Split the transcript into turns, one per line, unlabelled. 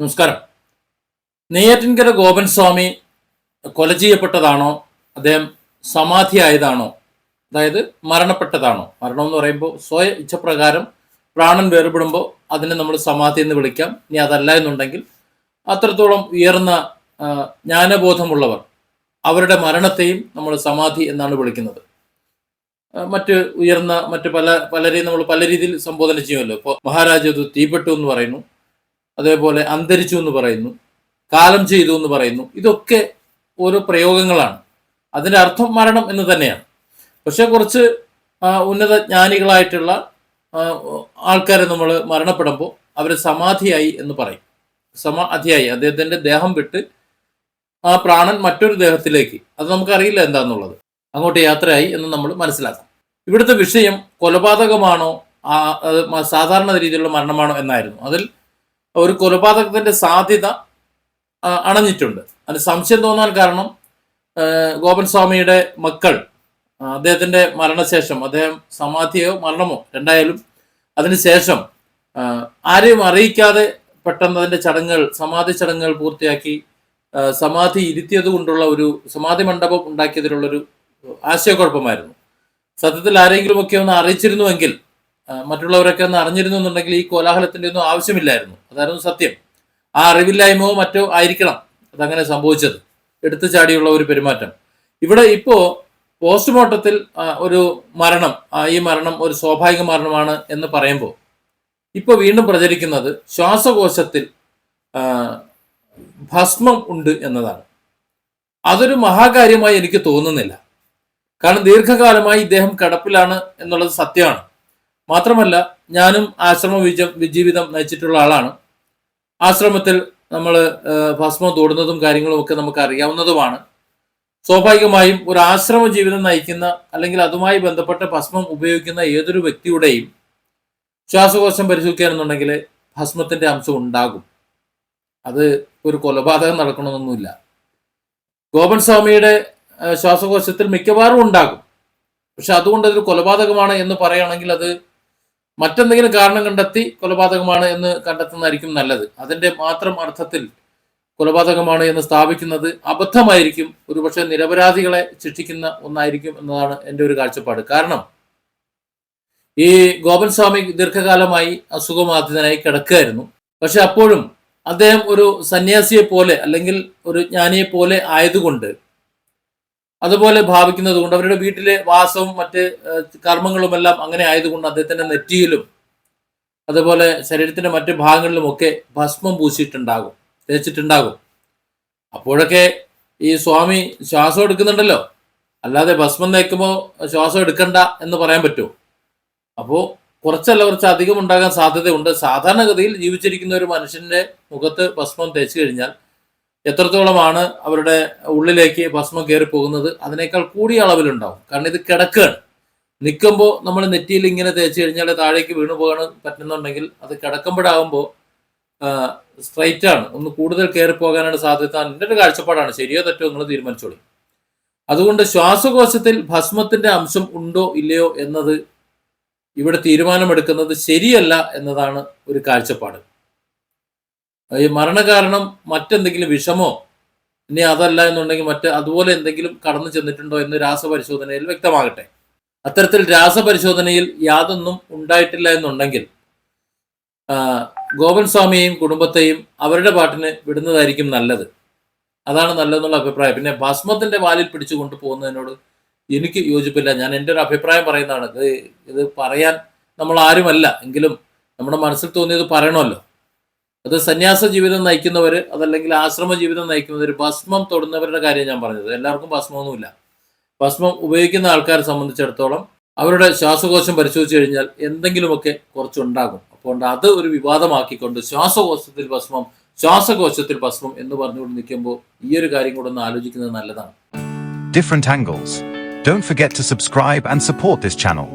നമസ്കാരം. നെയ്യാറ്റിൻകര ഗോപൻ സ്വാമി കൊല ചെയ്യപ്പെട്ടതാണോ? അദ്ദേഹം സമാധിയായതാണോ? അതായത് മരണപ്പെട്ടതാണോ? മരണം എന്ന് പറയുമ്പോൾ സ്വയ ഇച്ഛപ്രകാരം പ്രാണൻ വേർപെടുമ്പോൾ അതിനെ നമ്മൾ സമാധി എന്ന് വിളിക്കാം. ഇനി അതല്ല എന്നുണ്ടെങ്കിൽ അത്രത്തോളം ഉയർന്ന ജ്ഞാനബോധമുള്ളവർ അവരുടെ മരണത്തെയും നമ്മൾ സമാധി എന്നാണ് വിളിക്കുന്നത്. മറ്റ് ഉയർന്ന മറ്റ് പല പലരെയും നമ്മൾ പല രീതിയിൽ സംബോധന ചെയ്യുമല്ലോ. ഇപ്പോൾ മഹാരാജ തീപ്പെട്ടു എന്ന് പറയുന്നു. അതേപോലെ അന്തരിച്ചു എന്ന് പറയുന്നു കാലം ചെയ്തു എന്ന് പറയുന്നു ഇതൊക്കെ ഓരോ പ്രയോഗങ്ങളാണ്. അതിന്റെ അർത്ഥം മരണം എന്ന് തന്നെയാണ്. പക്ഷെ കുറച്ച് ഉന്നത ജ്ഞാനികളായിട്ടുള്ള ആൾക്കാരെ നമ്മൾ മരണപ്പെടുമ്പോൾ അവർ സമാധിയായി എന്ന് പറയും. സമാധിയായി അദ്ദേഹത്തിന്റെ ദേഹം വിട്ട് ആ പ്രാണൻ മറ്റൊരു ദേഹത്തിലേക്ക്. അത് നമുക്കറിയില്ല എന്താന്നുള്ളത്. അങ്ങോട്ട് യാത്രയായി എന്ന് നമ്മൾ മനസ്സിലാക്കാം. ഇവിടുത്തെ വിഷയം കൊലപാതകമാണോ സാധാരണ രീതിയിലുള്ള മരണമാണോ എന്നായിരുന്നു. അതിൽ ഒരു കൊലപാതകത്തിന്റെ സാധ്യത അണഞ്ഞിട്ടുണ്ട്. അതിന് സംശയം തോന്നാൻ കാരണം ഗോപൻ സ്വാമിയുടെ മക്കൾ അദ്ദേഹത്തിന്റെ മരണശേഷം അദ്ദേഹം സമാധിയോ മരണമോ രണ്ടായാലും അതിനുശേഷം ആരെയും അറിയിക്കാതെ പെട്ടെന്ന് അതിന്റെ ചടങ്ങുകൾ സമാധി ചടങ്ങുകൾ പൂർത്തിയാക്കി സമാധി ഇരുത്തിയത് കൊണ്ടുള്ള ഒരു സമാധി മണ്ഡപം ഉണ്ടാക്കിയതിലുള്ളൊരു ആശയക്കുഴപ്പമായിരുന്നു. സത്യത്തിൽ ആരെങ്കിലുമൊക്കെ ഒന്ന് അറിയിച്ചിരുന്നുവെങ്കിൽ മറ്റുള്ളവരൊക്കെ ഒന്ന് അറിഞ്ഞിരുന്നു എന്നുണ്ടെങ്കിൽ ഈ കോലാഹലത്തിന്റെ ഒന്നും ആവശ്യമില്ലായിരുന്നു. അതായിരുന്നു സത്യം. ആ അറിവില്ലായ്മയോ മറ്റോ ആയിരിക്കണം അതങ്ങനെ സംഭവിച്ചത്. എടുത്തു ചാടിയുള്ള ഒരു പെരുമാറ്റം. ഇവിടെ ഇപ്പോ പോസ്റ്റ്മോർട്ടത്തിൽ ഒരു മരണം ഈ മരണം ഒരു സ്വാഭാവിക മരണമാണ് എന്ന് പറയുമ്പോൾ ഇപ്പൊ വീണ്ടും പ്രചരിക്കുന്നത് ശ്വാസകോശത്തിൽ ഭസ്മം ഉണ്ട് എന്നതാണ്. അതൊരു മഹാകാര്യമായി എനിക്ക് തോന്നുന്നില്ല. കാരണം ദീർഘകാലമായി ഇദ്ദേഹം കിടപ്പിലാണ് എന്നുള്ളത് സത്യമാണ്. മാത്രമല്ല ഞാനും ആശ്രമ ജീവിതം നയിച്ചിട്ടുള്ള ആളാണ്. ആശ്രമത്തിൽ നമ്മൾ ഭസ്മം തോടുന്നതും കാര്യങ്ങളും ഒക്കെ നമുക്ക് അറിയാവുന്നതുമാണ് സ്വാഭാവികമായും ഒരു ആശ്രമ ജീവിതം നയിക്കുന്ന അല്ലെങ്കിൽ അതുമായി ബന്ധപ്പെട്ട ഭസ്മം ഉപയോഗിക്കുന്ന ഏതൊരു വ്യക്തിയുടെയും ശ്വാസകോശം പരിശോധിക്കുകയാണെന്നുണ്ടെങ്കിൽ ഭസ്മത്തിന്റെ അംശം ഉണ്ടാകും. അത് ഒരു കൊലപാതകം നടക്കണമെന്നൊന്നുമില്ല. ഗോപൻ സ്വാമിയുടെ ശ്വാസകോശത്തിൽ മിക്കവാറും ഉണ്ടാകും. പക്ഷെ അതുകൊണ്ട് അതൊരു കൊലപാതകമാണ് എന്ന് പറയുകയാണെങ്കിൽ അത് മറ്റെന്തെങ്കിലും കാരണം കണ്ടെത്തി കൊലപാതകമാണ് എന്ന് കണ്ടെത്തുന്നതായിരിക്കും നല്ലത്. അതിന്റെ മാത്രം അർത്ഥത്തിൽ കൊലപാതകമാണ് എന്ന് സ്ഥാപിക്കുന്നത് അബദ്ധമായിരിക്കും. ഒരുപക്ഷെ നിരപരാധികളെ ശിക്ഷിക്കുന്ന ഒന്നായിരിക്കും എന്നതാണ് എന്റെ ഒരു കാഴ്ചപ്പാട്. കാരണം ഈ ഗോപൻ സ്വാമി ദീർഘകാലമായി അസുഖബാധിതനായി കിടക്കുകയായിരുന്നു. പക്ഷെ അപ്പോഴും അദ്ദേഹം ഒരു സന്യാസിയെ പോലെ അല്ലെങ്കിൽ ഒരു ജ്ഞാനിയെ പോലെ ആയതുകൊണ്ട് അതുപോലെ ഭാവിക്കുന്നത് കൊണ്ട് അവരുടെ വീട്ടിലെ വാസവും മറ്റ് കർമ്മങ്ങളുമെല്ലാം അങ്ങനെ ആയതുകൊണ്ട് അദ്ദേഹത്തിന്റെ നെറ്റിയിലും അതുപോലെ ശരീരത്തിന്റെ മറ്റു ഭാഗങ്ങളിലും ഒക്കെ ഭസ്മം പൂശിയിട്ടുണ്ടാകും തേച്ചിട്ടുണ്ടാകും. അപ്പോഴൊക്കെ ഈ സ്വാമി ശ്വാസം എടുക്കുന്നുണ്ടല്ലോ. അല്ലാതെ ഭസ്മം തേക്കുമ്പോൾ ശ്വാസം എടുക്കണ്ട എന്ന് പറയാൻ പറ്റുമോ അപ്പോൾ കുറച്ചല്ല കുറച്ച് അധികം ഉണ്ടാകാൻ സാധ്യതയുണ്ട്. സാധാരണഗതിയിൽ ജീവിച്ചിരിക്കുന്ന ഒരു മനുഷ്യന്റെ മുഖത്ത് ഭസ്മം തേച്ചു കഴിഞ്ഞാൽ എത്രത്തോളമാണ് അവരുടെ ഉള്ളിലേക്ക് ഭസ്മം കയറി പോകുന്നത്? അതിനേക്കാൾ കൂടിയ അളവിലുണ്ടാവും. കാരണം ഇത് കിടക്കുകയാണ് നിൽക്കുമ്പോൾ നമ്മൾ നെറ്റിയിൽ ഇങ്ങനെ തേച്ച് കഴിഞ്ഞാൽ താഴേക്ക് വീണു പോകാൻ പറ്റുന്നുണ്ടെങ്കിൽ അത് കിടക്കുമ്പോഴാകുമ്പോൾ സ്ട്രൈറ്റ് ആണ്. ഒന്ന് കൂടുതൽ കയറി പോകാനാണ് സാധ്യത. എന്റെ ഒരു കാഴ്ചപ്പാടാണ്. ശരിയോ തെറ്റോ നിങ്ങൾ തീരുമാനിച്ചോളി. അതുകൊണ്ട് ശ്വാസകോശത്തിൽ ഭസ്മത്തിന്റെ അംശം ഉണ്ടോ ഇല്ലയോ എന്നത് ഇവിടെ തീരുമാനമെടുക്കുന്നത് ശരിയല്ല എന്നതാണ് ഒരു കാഴ്ചപ്പാട്. ഈ മരണകാരണം മറ്റെന്തെങ്കിലും വിഷമോ? ഇനി അതല്ല എന്നുണ്ടെങ്കിൽ മറ്റ് അതുപോലെ എന്തെങ്കിലും കടന്നു ചെന്നിട്ടുണ്ടോ എന്ന് രാസപരിശോധനയിൽ വ്യക്തമാകട്ടെ. അത്തരത്തിൽ രാസപരിശോധനയിൽ യാതൊന്നും ഉണ്ടായിട്ടില്ല എന്നുണ്ടെങ്കിൽ ഗോപൻ സ്വാമിയെയും കുടുംബത്തെയും അവരുടെ പാട്ടിന് വിടുന്നതായിരിക്കും നല്ലത്. അതാണ് നല്ലതെന്നുള്ള അഭിപ്രായം. പിന്നെ ഭസ്മത്തിന്റെ വാലിൽ പിടിച്ചു കൊണ്ടുപോകുന്നതിനോട് എനിക്ക് യോജിപ്പില്ല. ഞാൻ എന്റെ ഒരു അഭിപ്രായം പറയുന്നതാണ്. ഇത് ഇത് പറയാൻ നമ്മൾ ആരുമല്ല. എങ്കിലും നമ്മുടെ മനസ്സിൽ തോന്നിയത് പറയണമല്ലോ. അത് സന്യാസ ജീവിതം നയിക്കുന്നവർ അതല്ലെങ്കിൽ ആശ്രമ ജീവിതം നയിക്കുന്നവർ ഭസ്മം തൊടുന്നവരുടെ കാര്യം ഞാൻ പറഞ്ഞത് എല്ലാവർക്കും ഭസ്മമൊന്നുമില്ല ഭസ്മം ഉപയോഗിക്കുന്ന ആൾക്കാരെ സംബന്ധിച്ചിടത്തോളം അവരുടെ ശ്വാസകോശം പരിശോധിച്ചു കഴിഞ്ഞാൽ എന്തെങ്കിലുമൊക്കെ കുറച്ചുണ്ടാകും അപ്പോൾ അത് ഒരു വിവാദമാക്കിക്കൊണ്ട് ശ്വാസകോശത്തിൽ ഭസ്മം ശ്വാസകോശത്തിൽ ഭസ്മം എന്ന് പറഞ്ഞുകൊണ്ട് നിൽക്കുമ്പോൾ ഈ ഒരു കാര്യം കൂടെ ഒന്ന് ആലോചിക്കുന്നത് നല്ലതാണ്
different angles. Don't forget to subscribe and support this channel.